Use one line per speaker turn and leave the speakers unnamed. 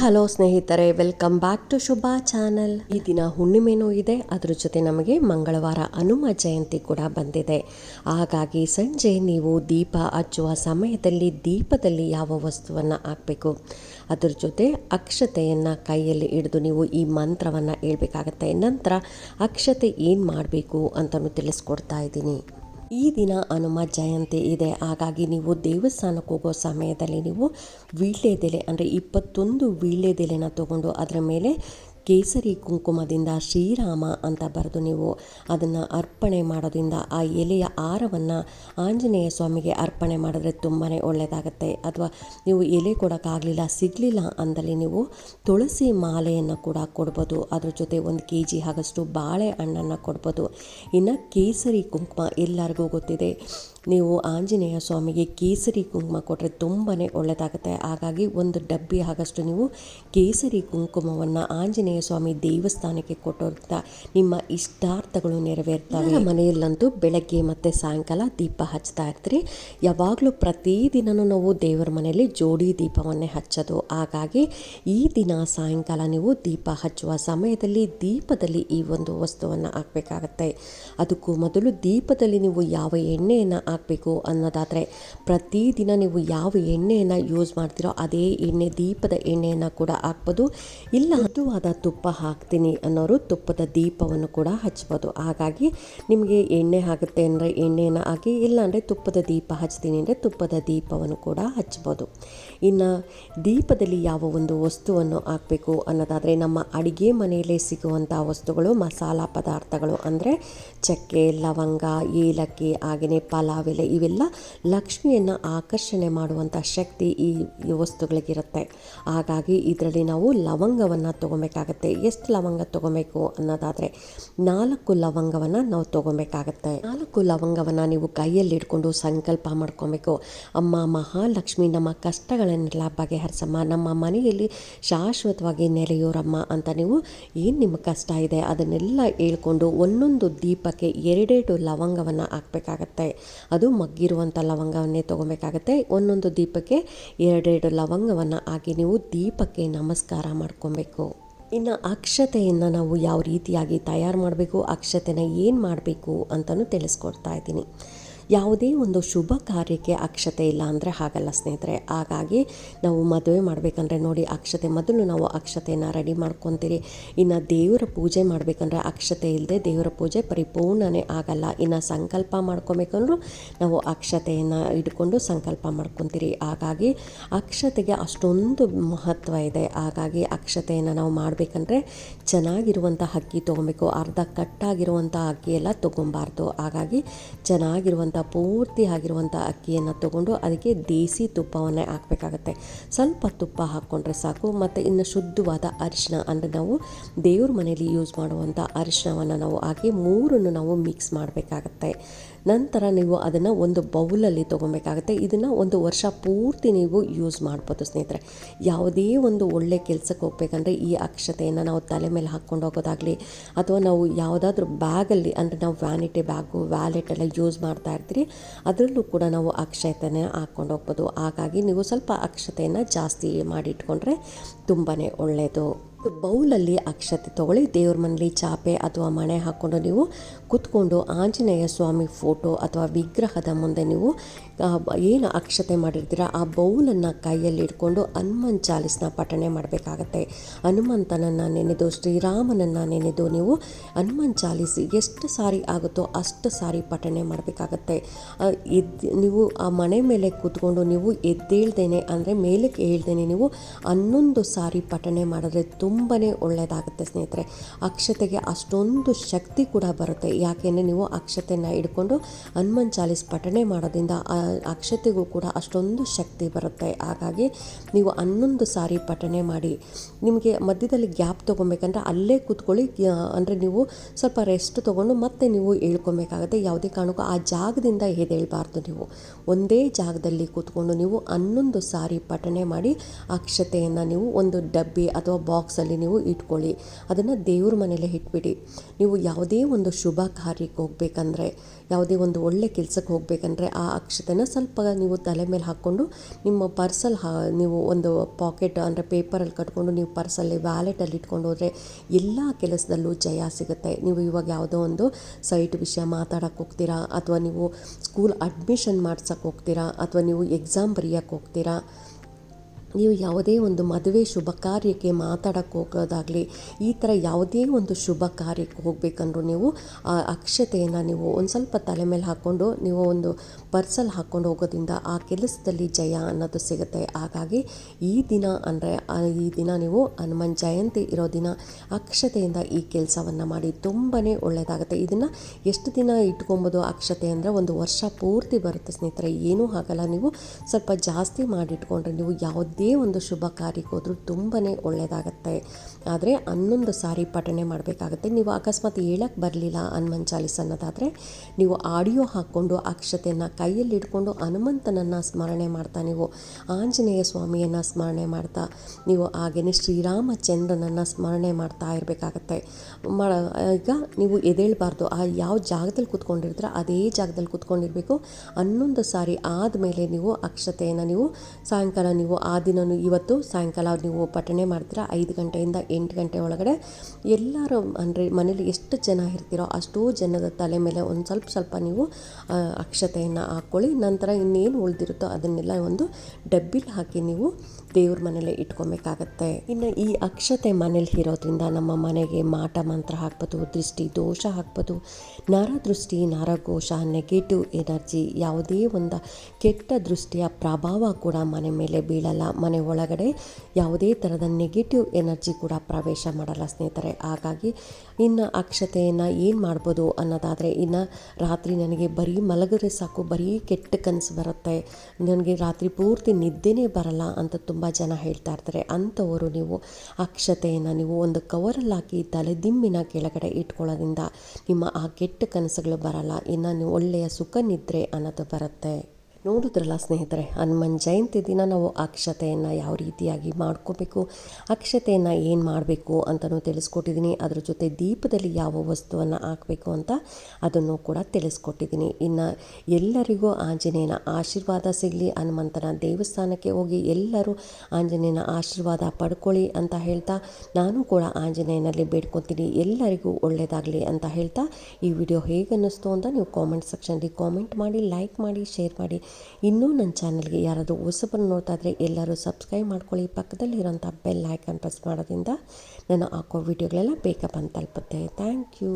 Hello ಸ್ನೇಹಿತರೆ welcome back to Shubha channel ಈ ದಿನ ಹುಣ್ಣಿಮೆನೂ ಇದೆ, ಅದ್ರ ಜೊತೆ ನಮಗೆ ಮಂಗಳವಾರ ಹನುಮ ಜಯಂತಿ ಕೂಡ ಬಂದಿದೆ. ಹಾಗಾಗಿ ಸಂಜೆ ನೀವು ದೀಪ ಹಚ್ಚುವ ಸಮಯದಲ್ಲಿ ದೀಪದಲ್ಲಿ ಯಾವ ವಸ್ತುವನ್ನು ಹಾಕಬೇಕು, ಅದರ ಜೊತೆ ಅಕ್ಷತೆಯನ್ನು ಕೈಯಲ್ಲಿ ಹಿಡಿದು ನೀವು ಈ ಮಂತ್ರವನ್ನು ಹೇಳ್ಬೇಕಾಗತ್ತೆ. ನಂತರ ಅಕ್ಷತೆ ಏನು ಮಾಡಬೇಕು ಅಂತಲೂ ತಿಳಿಸ್ಕೊಡ್ತಾ ಇದ್ದೀನಿ. ಈ ದಿನ ಹನುಮ ಜಯಂತಿ ಇದೆ. ಹಾಗಾಗಿ ನೀವು ದೇವಸ್ಥಾನಕ್ಕೆ ಹೋಗೋ ಸಮಯದಲ್ಲಿ ನೀವು ವೀಳ್ಯದೆಲೆ, ಅಂದರೆ ಇಪ್ಪತ್ತೊಂದು ವೀಳ್ಯದೆಲೆನ ತಗೊಂಡು ಅದರ ಮೇಲೆ ಕೇಸರಿ ಕುಂಕುಮದಿಂದ ಶ್ರೀರಾಮ ಅಂತ ಬರೆದು ನೀವು ಅದನ್ನು ಅರ್ಪಣೆ ಮಾಡೋದ್ರಿಂದ ಆ ಎಲೆಯ ಆರವನ್ನು ಆಂಜನೇಯ ಸ್ವಾಮಿಗೆ ಅರ್ಪಣೆ ಮಾಡಿದ್ರೆ ತುಂಬಾ ಒಳ್ಳೆಯದಾಗುತ್ತೆ ಅಥವಾ ನೀವು ಎಲೆ ಕೊಡೋಕ್ಕಾಗಲಿಲ್ಲ, ಸಿಗಲಿಲ್ಲ ಅಂದಲ್ಲಿ ನೀವು ತುಳಸಿ ಮಾಲೆಯನ್ನು ಕೂಡ ಕೊಡ್ಬೋದು. ಅದ್ರ ಜೊತೆ ಒಂದು ಕೆ ಜಿ ಆಗಷ್ಟು ಬಾಳೆಹಣ್ಣನ್ನು ಕೊಡ್ಬೋದು. ಇನ್ನು ಕೇಸರಿ ಕುಂಕುಮ ಎಲ್ಲರಿಗೂ ಗೊತ್ತಿದೆ. ನೀವು ಆಂಜನೇಯ ಸ್ವಾಮಿಗೆ ಕೇಸರಿ ಕುಂಕುಮ ಕೊಟ್ಟರೆ ತುಂಬಾ ಒಳ್ಳೆಯದಾಗುತ್ತೆ ಹಾಗಾಗಿ ಒಂದು ಡಬ್ಬಿ ಆಗಷ್ಟು ನೀವು ಕೇಸರಿ ಕುಂಕುಮವನ್ನು ಆಂಜನೇಯ ಸ್ವಾಮಿ ದೇವಸ್ಥಾನಕ್ಕೆ ಕೊಟ್ಟೋರ್ತ ನಿಮ್ಮ ಇಷ್ಟಾರ್ಥಗಳು ನೆರವೇರ್ತವೆ. ಮನೆಯಲ್ಲಂತೂ ಬೆಳಗ್ಗೆ ಮತ್ತು ಸಾಯಂಕಾಲ ದೀಪ ಹಚ್ತಾ ಇರ್ತೀರಿ. ಯಾವಾಗಲೂ ಪ್ರತಿದಿನವೂ ನಾವು ದೇವರ ಮನೆಯಲ್ಲಿ ಜೋಡಿ ದೀಪವನ್ನೇ ಹಚ್ಚೋದು. ಹಾಗಾಗಿ ಈ ದಿನ ಸಾಯಂಕಾಲ ನೀವು ದೀಪ ಹಚ್ಚುವ ಸಮಯದಲ್ಲಿ ದೀಪದಲ್ಲಿ ಈ ಒಂದು ವಸ್ತುವನ್ನು ಹಾಕಬೇಕಾಗತ್ತೆ. ಅದಕ್ಕೂ ಮೊದಲು ದೀಪದಲ್ಲಿ ನೀವು ಯಾವ ಎಣ್ಣೆಯನ್ನು ಹಾಕಬೇಕು ಅನ್ನೋದಾದರೆ ಪ್ರತಿದಿನ ನೀವು ಯಾವ ಎಣ್ಣೆಯನ್ನು ಯೂಸ್ ಮಾಡ್ತೀರೋ ಅದೇ ಎಣ್ಣೆ, ದೀಪದ ಎಣ್ಣೆಯನ್ನು ಕೂಡ ಹಾಕ್ಬೋದು. ಇಲ್ಲ, ಮೃದುವಾದ ತುಪ್ಪ ಹಾಕ್ತೀನಿ ಅನ್ನೋರು ತುಪ್ಪದ ದೀಪವನ್ನು ಕೂಡ ಹಚ್ಬೋದು. ಹಾಗಾಗಿ ನಿಮಗೆ ಎಣ್ಣೆ ಆಗುತ್ತೆ ಅಂದರೆ ಎಣ್ಣೆಯನ್ನು ಹಾಕಿ, ಇಲ್ಲ ಅಂದರೆ ತುಪ್ಪದ ದೀಪ ಹಚ್ತೀನಿ ಅಂದರೆ ತುಪ್ಪದ ದೀಪವನ್ನು ಕೂಡ ಹಚ್ಬೋದು. ಇನ್ನು ದೀಪದಲ್ಲಿ ಯಾವ ಒಂದು ವಸ್ತುವನ್ನು ಹಾಕಬೇಕು ಅನ್ನೋದಾದರೆ ನಮ್ಮ ಅಡುಗೆ ಮನೆಯಲ್ಲೇ ಸಿಗುವಂಥ ವಸ್ತುಗಳು, ಮಸಾಲ ಪದಾರ್ಥಗಳು ಅಂದರೆ ಚಕ್ಕೆ, ಲವಂಗ, ಏಲಕ್ಕಿ ಹಾಗೆಯೇ ಎಲೆ, ಇವೆಲ್ಲ ಲಕ್ಷ್ಮಿಯನ್ನು ಆಕರ್ಷಣೆ ಮಾಡುವಂಥ ಶಕ್ತಿ ಈ ವಸ್ತುಗಳಿಗಿರುತ್ತೆ. ಹಾಗಾಗಿ ಇದರಲ್ಲಿ ನಾವು ಲವಂಗವನ್ನು ತೊಗೊಬೇಕಾಗತ್ತೆ. ಎಷ್ಟು ಲವಂಗ ತೊಗೊಬೇಕು ಅನ್ನೋದಾದರೆ ನಾಲ್ಕು ಲವಂಗವನ್ನು ನಾವು ತೊಗೊಬೇಕಾಗತ್ತೆ. ನಾಲ್ಕು ಲವಂಗವನ್ನು ನೀವು ಕೈಯಲ್ಲಿ ಇಟ್ಕೊಂಡು ಸಂಕಲ್ಪ ಮಾಡ್ಕೊಬೇಕು. ಅಮ್ಮ ಮಹಾಲಕ್ಷ್ಮಿ, ನಮ್ಮ ಕಷ್ಟಗಳನ್ನೆಲ್ಲ ಬಗೆಹರಿಸಮ್ಮ? ನಮ್ಮ ಮನೆಯಲ್ಲಿ ಶಾಶ್ವತವಾಗಿ ನೆಲೆಯೋರಮ್ಮ ಅಂತ ನೀವು ಏನು ನಿಮ್ಮ ಕಷ್ಟ ಇದೆ? ಅದನ್ನೆಲ್ಲ ಹೇಳ್ಕೊಂಡು ಒಂದೊಂದು ದೀಪಕ್ಕೆ ಎರಡೆರಡು ಲವಂಗವನ್ನು ಹಾಕಬೇಕಾಗತ್ತೆ. ಅದು ಮಗ್ಗಿರುವಂಥ ಲವಂಗವನ್ನೇ ತೊಗೊಬೇಕಾಗತ್ತೆ. ಒಂದೊಂದು ದೀಪಕ್ಕೆ ಎರಡೆರಡು ಲವಂಗವನ್ನು ಹಾಕಿ ನೀವು ದೀಪಕ್ಕೆ ನಮಸ್ಕಾರ ಮಾಡ್ಕೊಬೇಕು. ಇನ್ನು ಅಕ್ಷತೆಯನ್ನು ನಾವು ಯಾವ ರೀತಿಯಾಗಿ ತಯಾರು ಮಾಡಬೇಕು? ಅಕ್ಷತೆನ ಏನು ಮಾಡಬೇಕು ಅಂತಲೂ ತಿಳಿಸ್ಕೊಡ್ತಾ ಇದ್ದೀನಿ. ಯಾವುದೇ ಒಂದು ಶುಭ ಕಾರ್ಯಕ್ಕೆ ಅಕ್ಷತೆ ಇಲ್ಲ ಅಂದರೆ ಹಾಗಲ್ಲ ಸ್ನೇಹಿತರೆ. ಹಾಗಾಗಿ ನಾವು ಮದುವೆ ಮಾಡಬೇಕಂದ್ರೆ ನೋಡಿ ಅಕ್ಷತೆ, ಮೊದಲು ನಾವು ಅಕ್ಷತೆಯನ್ನು ರೆಡಿ ಮಾಡ್ಕೊತೀರಿ. ಇನ್ನು ದೇವರ ಪೂಜೆ ಮಾಡಬೇಕಂದ್ರೆ ಅಕ್ಷತೆ ಇಲ್ಲದೆ ದೇವರ ಪೂಜೆ ಪರಿಪೂರ್ಣನೇ ಆಗಲ್ಲ. ಇನ್ನು ಸಂಕಲ್ಪ ಮಾಡ್ಕೊಬೇಕಂದ್ರೂ ನಾವು ಅಕ್ಷತೆಯನ್ನು ಇಟ್ಕೊಂಡು ಸಂಕಲ್ಪ ಮಾಡ್ಕೊತೀರಿ. ಹಾಗಾಗಿ ಅಕ್ಷತೆಗೆ ಅಷ್ಟೊಂದು ಮಹತ್ವ ಇದೆ. ಹಾಗಾಗಿ ಅಕ್ಷತೆಯನ್ನು ನಾವು ಮಾಡಬೇಕಂದ್ರೆ ಚೆನ್ನಾಗಿರುವಂಥ ಅಕ್ಕಿ ತೊಗೊಬೇಕು. ಅರ್ಧ ಕಟ್ಟಾಗಿರುವಂಥ ಅಕ್ಕಿ ಎಲ್ಲ ತೊಗೊಬಾರ್ದು. ಹಾಗಾಗಿ ಚೆನ್ನಾಗಿರುವಂಥ ಪೂರ್ತಿ ಆಗಿರುವಂಥ ಅಕ್ಕಿಯನ್ನು ತಗೊಂಡು ಅದಕ್ಕೆ ದೇಸಿ ತುಪ್ಪವನ್ನೇ ಹಾಕಬೇಕಾಗತ್ತೆ. ಸ್ವಲ್ಪ ತುಪ್ಪ ಹಾಕ್ಕೊಂಡ್ರೆ ಸಾಕು ಮತ್ತು ಇನ್ನು ಶುದ್ಧವಾದ ಅರಿಶಿನ ಅಂದರೆ ನಾವು ದೇವ್ರ ಮನೆಯಲ್ಲಿ ಯೂಸ್ ಮಾಡುವಂಥ ಅರಿಶಿನವನ್ನು ನಾವು ಹಾಕಿ ಮೂರನ್ನು ನಾವು ಮಿಕ್ಸ್ ಮಾಡಬೇಕಾಗತ್ತೆ. ನಂತರ ನೀವು ಅದನ್ನು ಒಂದು ಬೌಲಲ್ಲಿ ತೊಗೊಬೇಕಾಗತ್ತೆ. ಇದನ್ನು ಒಂದು ವರ್ಷ ಪೂರ್ತಿ ನೀವು ಯೂಸ್ ಮಾಡ್ಬೋದು ಸ್ನೇಹಿತರೆ. ಯಾವುದೇ ಒಂದು ಒಳ್ಳೆ ಕೆಲಸಕ್ಕೆ ಹೋಗ್ಬೇಕಂದ್ರೆ ಈ ಅಕ್ಷತೆಯನ್ನು ನಾವು ತಲೆ ಮೇಲೆ ಹಾಕ್ಕೊಂಡು ಹೋಗೋದಾಗಲಿ ಅಥವಾ ನಾವು ಯಾವುದಾದ್ರೂ ಬ್ಯಾಗಲ್ಲಿ ಅಂದರೆ ನಾವು ವ್ಯಾನಿಟಿ ಬ್ಯಾಗು, ವ್ಯಾಲೆಟ್ ಎಲ್ಲ ಯೂಸ್ ಮಾಡ್ತಾ ಇರ್ತೀರಿ, ಅದರಲ್ಲೂ ಕೂಡ ನಾವು ಅಕ್ಷತೆಯನ್ನು ಹಾಕ್ಕೊಂಡು ಹೋಗ್ಬೋದು. ಹಾಗಾಗಿ ನೀವು ಸ್ವಲ್ಪ ಅಕ್ಷತೆಯನ್ನು ಜಾಸ್ತಿ ಮಾಡಿಟ್ಕೊಂಡ್ರೆ ತುಂಬಾ ಒಳ್ಳೆಯದು ಬೌಲಲ್ಲಿ ಅಕ್ಷತೆ ತೊಗೊಳ್ಳಿ. ದೇವ್ರ ಮನೇಲಿ ಚಾಪೆ ಅಥವಾ ಮಣೆ ಹಾಕ್ಕೊಂಡು ನೀವು ಕುತ್ಕೊಂಡು ಆಂಜನೇಯ ಸ್ವಾಮಿ ಫೋಟೋ ಅಥವಾ ವಿಗ್ರಹದ ಮುಂದೆ ನೀವು ಏನು ಅಕ್ಷತೆ ಮಾಡಿರ್ತೀರ? ಆ ಬೌಲನ್ನು ಕೈಯಲ್ಲಿ ಇಟ್ಕೊಂಡು ಹನುಮನ್ ಚಾಲಿಸ್ನ ಪಠಣೆ ಮಾಡಬೇಕಾಗತ್ತೆ. ಹನುಮಂತನನ್ನು ನೆನೆದು, ಶ್ರೀರಾಮನನ್ನು ನೆನೆದು ನೀವು ಹನುಮನ್ ಚಾಲಿಸಿ ಎಷ್ಟು ಸಾರಿ ಆಗುತ್ತೋ ಅಷ್ಟು ಸಾರಿ ಪಠಣೆ ಮಾಡಬೇಕಾಗತ್ತೆ. ಎದ್ದು ನೀವು ಆ ಮನೆ ಮೇಲೆ ಕೂತ್ಕೊಂಡು ನೀವು ಎದ್ದೇಳ್ದೇನೆ ಅಂದರೆ ಮೇಲಕ್ಕೆ ಹೇಳ್ದೇನೆ ನೀವು ಹನ್ನೊಂದು ಸಾರಿ ಪಠಣೆ ಮಾಡಿದ್ರೆ ತುಂಬಾ ಒಳ್ಳೆಯದಾಗುತ್ತೆ ಸ್ನೇಹಿತರೆ. ಅಕ್ಷತೆಗೆ ಅಷ್ಟೊಂದು ಶಕ್ತಿ ಕೂಡ ಬರುತ್ತೆ. ಯಾಕೆಂದರೆ ನೀವು ಅಕ್ಷತೆಯನ್ನು ಹಿಡ್ಕೊಂಡು ಹನುಮನ್ ಚಾಲಿಸ್ ಪಠಣೆ ಮಾಡೋದ್ರಿಂದ ಅಕ್ಷತೆಗೂ ಕೂಡ ಅಷ್ಟೊಂದು ಶಕ್ತಿ ಬರುತ್ತೆ. ಹಾಗಾಗಿ ನೀವು ಹನ್ನೊಂದು ಸಾರಿ ಪಠಣೆ ಮಾಡಿ, ನಿಮಗೆ ಮಧ್ಯದಲ್ಲಿ ಗ್ಯಾಪ್ ತೊಗೊಬೇಕಂದ್ರೆ ಅಲ್ಲೇ ಕೂತ್ಕೊಳ್ಳಿ. ಅಂದರೆ ನೀವು ಸ್ವಲ್ಪ ರೆಸ್ಟ್ ತೊಗೊಂಡು ಮತ್ತೆ ನೀವು ಹೇಳ್ಕೊಬೇಕಾಗುತ್ತೆ. ಯಾವುದೇ ಕಾರಣಕ್ಕೂ ಆ ಜಾಗದಿಂದ ಎದ್ದೇಳಬಾರ್ದು ನೀವು. ಒಂದೇ ಜಾಗದಲ್ಲಿ ಕೂತ್ಕೊಂಡು ನೀವು ಹನ್ನೊಂದು ಸಾರಿ ಪಠಣೆ ಮಾಡಿ ಅಕ್ಷತೆಯನ್ನು ನೀವು ಒಂದು ಡಬ್ಬಿ ಅಥವಾ ಬಾಕ್ಸಲ್ಲಿ ನೀವು ಇಟ್ಕೊಳ್ಳಿ. ಅದನ್ನು ದೇವ್ರ ಮನೇಲೆ ಇಟ್ಬಿಡಿ. ನೀವು ಯಾವುದೇ ಒಂದು ಶುಭ ಕಾರ್ಯಕ್ಕೆ ಹೋಗ್ಬೇಕಂದ್ರೆ ಯಾವುದೇ ಒಂದು ಒಳ್ಳೆ ಕೆಲಸಕ್ಕೆ ಹೋಗಬೇಕಂದ್ರೆ ಆ ಅಕ್ಷತೆನ ಸ್ವಲ್ಪ ನೀವು ತಲೆ ಮೇಲೆ ಹಾಕ್ಕೊಂಡು ನಿಮ್ಮ ಪರ್ಸಲ್ಲಿ ಹಾ, ನೀವು ಒಂದು ಪಾಕೆಟ್ ಅಂದರೆ ಪೇಪರಲ್ಲಿ ಕಟ್ಕೊಂಡು ನೀವು ಪರ್ಸಲ್ಲಿ ವ್ಯಾಲೆಟಲ್ಲಿ ಇಟ್ಕೊಂಡು ಹೋದರೆ ಎಲ್ಲ ಕೆಲಸದಲ್ಲೂ ಜಯ ಸಿಗುತ್ತೆ. ನೀವು ಇವಾಗ ಯಾವುದೋ ಒಂದು ಸೈಟ್ ವಿಷಯ ಮಾತಾಡೋಕೆ ಹೋಗ್ತೀರಾ, ಅಥವಾ ನೀವು ಸ್ಕೂಲ್ ಅಡ್ಮಿಷನ್ ಮಾಡ್ಸೋಕ್ಕೆ ಹೋಗ್ತೀರಾ, ಅಥವಾ ನೀವು ಎಕ್ಸಾಮ್ ಬರೆಯೋಕ್ಕೆ ಹೋಗ್ತೀರಾ ನೀವು ಯಾವುದೇ ಒಂದು ಮದುವೆ ಶುಭ ಕಾರ್ಯಕ್ಕೆ ಮಾತಾಡೋಕ್ಕೆ ಹೋಗೋದಾಗಲಿ, ಈ ಥರ ಯಾವುದೇ ಒಂದು ಶುಭ ಕಾರ್ಯಕ್ಕೆ ಹೋಗಬೇಕಂದ್ರೂ ನೀವು ಆ ಅಕ್ಷತೆಯನ್ನು ನೀವು ಒಂದು ಸ್ವಲ್ಪ ತಲೆ ಮೇಲೆ ಹಾಕ್ಕೊಂಡು, ನೀವು ಒಂದು ಪರ್ಸಲ್ ಹಾಕ್ಕೊಂಡು ಹೋಗೋದ್ರಿಂದ ಆ ಕೆಲಸದಲ್ಲಿ ಜಯ ಅನ್ನೋದು ಸಿಗುತ್ತೆ. ಹಾಗಾಗಿ ಈ ದಿನ ಅಂದರೆ ಈ ದಿನ ನೀವು ಹನುಮಾನ್ ಜಯಂತಿ ಇರೋ ದಿನ ಅಕ್ಷತೆಯಿಂದ ಈ ಕೆಲಸವನ್ನು ಮಾಡಿ ತುಂಬಾ ಒಳ್ಳೆಯದಾಗುತ್ತೆ. ಇದನ್ನು ಎಷ್ಟು ದಿನ ಇಟ್ಕೊಬೋದು ಅಕ್ಷತೆ ಅಂದರೆ ಒಂದು ವರ್ಷ ಪೂರ್ತಿ ಬರುತ್ತೆ ಸ್ನೇಹಿತರೆ, ಏನೂ ಆಗಲ್ಲ ನೀವು ಸ್ವಲ್ಪ ಜಾಸ್ತಿ ಮಾಡಿಟ್ಕೊಂಡ್ರೆ ನೀವು ಯಾವುದೇ ಒಂದು ಶುಭ ಕಾರ್ಯಕ್ಕೆ ಹೋದರೂ ತುಂಬಾ ಒಳ್ಳೆಯದಾಗತ್ತೆ ಆದರೆ ಹನ್ನೊಂದು ಸಾರಿ ಪಠಣೆ ಮಾಡಬೇಕಾಗತ್ತೆ. ನೀವು ಅಕಸ್ಮಾತ್ ಹೇಳಕ್ಕೆ ಬರಲಿಲ್ಲ ಹನುಮನ್ ಚಾಲಿಸ್ ಅನ್ನೋದಾದರೆ ನೀವು ಆಡಿಯೋ ಹಾಕ್ಕೊಂಡು ಅಕ್ಷತೆಯನ್ನು ಕೈಯಲ್ಲಿ ಇಟ್ಕೊಂಡು ಹನುಮಂತನನ್ನು ಸ್ಮರಣೆ ಮಾಡ್ತಾ ನೀವು, ಆಂಜನೇಯ ಸ್ವಾಮಿಯನ್ನು ಸ್ಮರಣೆ ಮಾಡ್ತಾ ನೀವು ಹಾಗೆಯೇ ಶ್ರೀರಾಮಚಂದ್ರನನ್ನು ಸ್ಮರಣೆ ಮಾಡ್ತಾ ಇರಬೇಕಾಗತ್ತೆ. ಈಗ ನೀವು ಎದೇಳಬಾರ್ದು ಆ ಯಾವ ಜಾಗದಲ್ಲಿ ಕೂತ್ಕೊಂಡಿರ್ತೀರ ಅದೇ ಜಾಗದಲ್ಲಿ ಕೂತ್ಕೊಂಡಿರಬೇಕು. ಹನ್ನೊಂದು ಸಾರಿ ಆದಮೇಲೆ ನೀವು ಅಕ್ಷತೆಯನ್ನು ನೀವು ಸಾಯಂಕಾಲ ನೀವು ಆ ದಿನವೂ ಇವತ್ತು ಸಾಯಂಕಾಲ ನೀವು ಪಠಣೆ ಮಾಡ್ತೀರಾ? ಐದು ಗಂಟೆಯಿಂದ ಎಂಟು ಗಂಟೆ ಒಳಗಡೆ. ಎಲ್ಲರೂ ಅಂದರೆ ಮನೇಲಿ ಎಷ್ಟು ಜನ ಇರ್ತೀರೋ ಅಷ್ಟೋ ಜನದ ತಲೆ ಮೇಲೆ ಒಂದು ಸ್ವಲ್ಪ ಸ್ವಲ್ಪ ನೀವು ಅಕ್ಷತೆಯನ್ನು ಹಾಕ್ಕೊಳ್ಳಿ ನಂತರ ಇನ್ನೇನು ಉಳಿದಿರುತ್ತೋ ಅದನ್ನೆಲ್ಲ ಒಂದು ಡಬ್ಬಿಲಿ ಹಾಕಿ ನೀವು ದೇವ್ರ ಮನೇಲೆ ಇಟ್ಕೊಬೇಕಾಗತ್ತೆ. ಇನ್ನು ಈ ಅಕ್ಷತೆ ಮನೇಲಿ ಇರೋದ್ರಿಂದ ನಮ್ಮ ಮನೆಗೆ ಮಾಟ, ಮಂತ್ರ ಹಾಕ್ಬೋದು, ದೃಷ್ಟಿ, ದೋಷ ಹಾಕ್ಬೋದು, ನರದೃಷ್ಟಿ, ನರಘೋಷ ನೆಗೆಟಿವ್ ಎನರ್ಜಿ ಯಾವುದೇ ಒಂದು ಕೆಟ್ಟ ದೃಷ್ಟಿಯ ಪ್ರಭಾವ ಕೂಡ ಮನೆ ಮೇಲೆ ಬೀಳಲ್ಲ. ಮನೆ ಒಳಗಡೆ ಯಾವುದೇ ಥರದ ನೆಗೆಟಿವ್ ಎನರ್ಜಿ ಕೂಡ ಪ್ರವೇಶ ಮಾಡಲ್ಲ ಸ್ನೇಹಿತರೆ. ಹಾಗಾಗಿ ಇನ್ನು ಅಕ್ಷತೆಯನ್ನು ಏನು ಮಾಡ್ಬೋದು ಅನ್ನೋದಾದರೆ ಇನ್ನು ರಾತ್ರಿ ನನಗೆ ಬರೀ ಮಲಗಿದ್ರೆ ಸಾಕು, ಬರೀ ಕೆಟ್ಟ ಕನಸು ಬರುತ್ತೆ, ನನಗೆ ರಾತ್ರಿ ಪೂರ್ತಿ ನಿದ್ದೆನೇ ಬರಲ್ಲ ಅಂತ ತುಂಬ ಜನ ಹೇಳ್ತಾ ಇರ್ತಾರೆ. ಅಂಥವರು ನೀವು ಅಕ್ಷತೆಯನ್ನು ನೀವು ಒಂದು ಕವರಲ್ಲಿ ಹಾಕಿ ತಲೆದಿಂಬಿನ ಕೆಳಗಡೆ ಇಟ್ಕೊಳ್ಳೋದ್ರಿಂದ ನಿಮ್ಮ ಆ ಕೆಟ್ಟ ಕನಸುಗಳು ಬರಲ್ಲ, ಇನ್ನು ನೀವು ಒಳ್ಳೆಯ ಸುಖ ನಿದ್ರೆ ಅನ್ನೋದು ಬರುತ್ತೆ. ನೋಡಿದ್ರಲ್ಲ ಸ್ನೇಹಿತರೆ, ಹನುಮನ್ ಜಯಂತಿ ದಿನ ನಾವು ಅಕ್ಷತೆಯನ್ನು ಯಾವ ರೀತಿಯಾಗಿ ಮಾಡ್ಕೋಬೇಕು, ಅಕ್ಷತೆಯನ್ನು ಏನು ಮಾಡಬೇಕು ಅಂತಲೂ ತಿಳಿಸ್ಕೊಟ್ಟಿದ್ದೀನಿ. ಅದ್ರ ಜೊತೆ ದೀಪದಲ್ಲಿ ಯಾವ ವಸ್ತುವನ್ನು ಹಾಕಬೇಕು ಅಂತ ಅದನ್ನು ಕೂಡ ತಿಳಿಸ್ಕೊಟ್ಟಿದ್ದೀನಿ. ಇನ್ನು ಎಲ್ಲರಿಗೂ ಆಂಜನೇಯನ ಆಶೀರ್ವಾದ ಸಿಗಲಿ, ಹನುಮಂತನ ದೇವಸ್ಥಾನಕ್ಕೆ ಹೋಗಿ ಎಲ್ಲರೂ ಆಂಜನೇಯನ ಆಶೀರ್ವಾದ ಪಡ್ಕೊಳ್ಳಿ ಅಂತ ಹೇಳ್ತಾ, ನಾನು ಕೂಡ ಆಂಜನೇಯನಲ್ಲಿ ಬೇಡ್ಕೊತೀನಿ, ಎಲ್ಲರಿಗೂ ಒಳ್ಳೆಯದಾಗಲಿ ಅಂತ ಹೇಳ್ತಾ, ಈ ವಿಡಿಯೋ ಹೇಗೆ ಅನ್ನಿಸ್ತು ಅಂತ ನೀವು ಕಾಮೆಂಟ್ ಸೆಕ್ಷನಲ್ಲಿ ಕಾಮೆಂಟ್ ಮಾಡಿ ಲೈಕ್ ಮಾಡಿ ಶೇರ್ ಮಾಡಿ ಇನ್ನೂ ನನ್ನ ಚಾನಲ್ಗೆ ಯಾರಾದರೂ ಹೊಸಬರು ನೋಡ್ತಾ ಇದ್ರೆ ಎಲ್ಲರೂ ಸಬ್ಸ್ಕ್ರೈಬ್ ಮಾಡ್ಕೊಳ್ಳಿ. ಪಕ್ಕದಲ್ಲಿರೋಂಥ ಬೆಲ್ ಐಕನ್ ಪ್ರೆಸ್ ಮಾಡೋದ್ರಿಂದ ನಾನು ಹಾಕೋ ವಿಡಿಯೋಗಳೆಲ್ಲ ಬೇಗ ಬಂದು ತಲುಪುತ್ತೆ. Thank you.